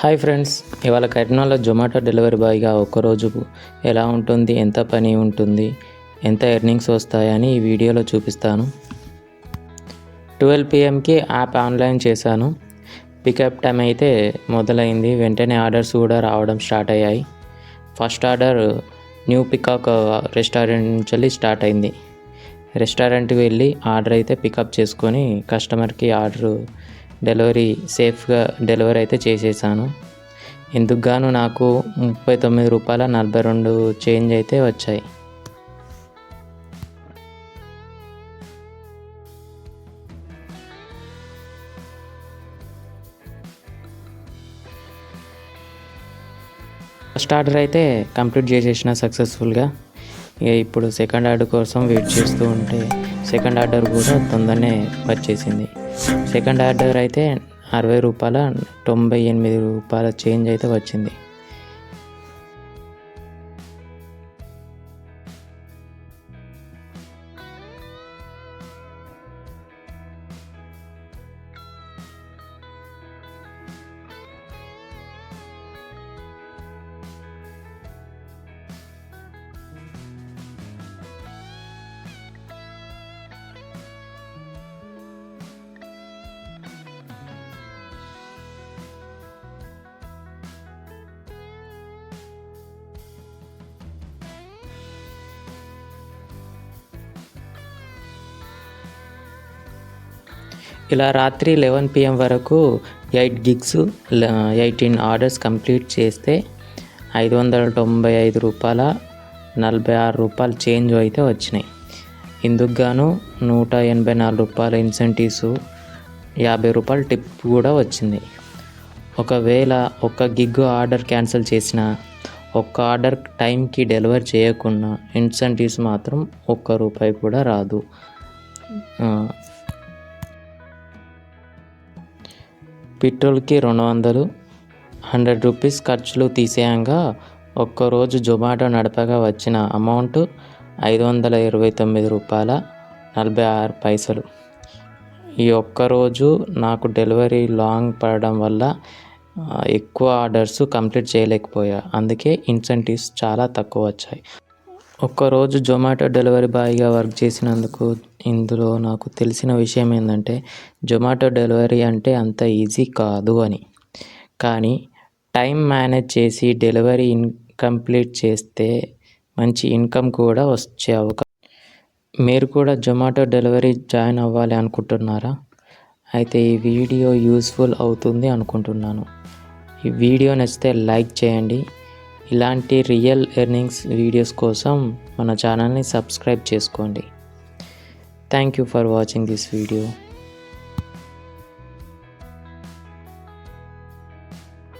Hi friends ఇవాళ కరీంనగర్లో Zomato delivery బాయ్గా ఒక్కరోజు ఎలా ఉంటుంది ఎంత పని ఉంటుంది ఎంత ఎర్నింగ్స్ వస్తాయని ఈ వీడియోలో చూపిస్తాను. ట్వెల్వ్ పిఎంకి యాప్ ఆన్లైన్ చేశాను. పికప్ టైం అయితే మొదలైంది వెంటనే ఆర్డర్స్ కూడా రావడం స్టార్ట్ అయ్యాయి. First order new peacock restaurant నుంచి వెళ్ళి స్టార్ట్ అయింది. రెస్టారెంట్కి వెళ్ళి ఆర్డర్ అయితే పికప్ చేసుకొని కస్టమర్కి ఆర్డర్ డెలివరీ సేఫ్గా డెలివరీ అయితే చేసేసాను. ఇందుకు గాను నాకు ముప్పై తొమ్మిది రూపాయల నలభై రెండు చేంజ్ అయితే వచ్చాయి. ఫస్ట్ ఆర్డర్ అయితే కంప్లీట్ చేసేసిన సక్సెస్ఫుల్గా. ఇక ఇప్పుడు సెకండ్ ఆర్డర్ కోసం వెయిట్ చేస్తూ ఉంటే సెకండ్ ఆర్డర్ కూడా తొందరనే వచ్చేసింది. సెకండ్ ఆర్డర్ అయితే అరవై రూపాయల తొంభై ఎనిమిది రూపాయల చేంజ్ అయితే వచ్చింది. ఇలా రాత్రి లెవెన్ పిఎం వరకు eight gigs eighteen orders complete చేస్తే ఐదు వందల తొంభై ఐదు రూపాయల నలభై ఆరు రూపాయలు చేంజ్ అయితే వచ్చినాయి. ఇందుకు గాను నూట ఎనభై నాలుగు రూపాయల ఇన్సెంటివ్స్ యాభై రూపాయల టిప్ కూడా వచ్చింది. ఒకవేళ ఒక గిగ్ ఆర్డర్ క్యాన్సిల్ చేసిన ఒక్క ఆర్డర్ టైంకి డెలివర్ చేయకున్నా ఇన్సెంటివ్స్ మాత్రం ఒక్క రూపాయి కూడా రాదు. పెట్రోల్కి రెండు వందలు హండ్రెడ్ రూపీస్ ఖర్చులు తీసేయంగా ఒక్కరోజు జొమాటో నడపగా వచ్చిన అమౌంట్ ఐదు వందల ఇరవై తొమ్మిది రూపాయల నలభై ఆరు పైసలు. ఈ ఒక్కరోజు నాకు డెలివరీ లాంగ్ పడడం వల్ల ఎక్కువ ఆర్డర్స్ కంప్లీట్ చేయలేకపోయా. అందుకే ఇన్సెంటివ్స్ చాలా తక్కువ వచ్చాయి. ఒక్కరోజు జొమాటో డెలివరీ బాయ్గా వర్క్ చేసినందుకు ఇందులో నాకు తెలిసిన విషయం ఏంటంటే జొమాటో డెలివరీ అంటే అంత ఈజీ కాదు అని. కానీ టైం మేనేజ్ చేసి డెలివరీ ఇన్కంప్లీట్ చేస్తే మంచి ఇన్కమ్ కూడా వచ్చే అవకాశం మీరు కూడా జొమాటో డెలివరీ జాయిన్ అవ్వాలి అనుకుంటున్నారా? అయితే ఈ వీడియో యూస్ఫుల్ అవుతుంది అనుకుంటున్నాను. ఈ వీడియో నచ్చితే లైక్ చేయండి. ఇలాంటి రియల్ ఎర్నింగ్స్ వీడియోస్ కోసం మన ఛానల్ని సబ్స్క్రైబ్ చేసుకోండి. Thank you for watching this video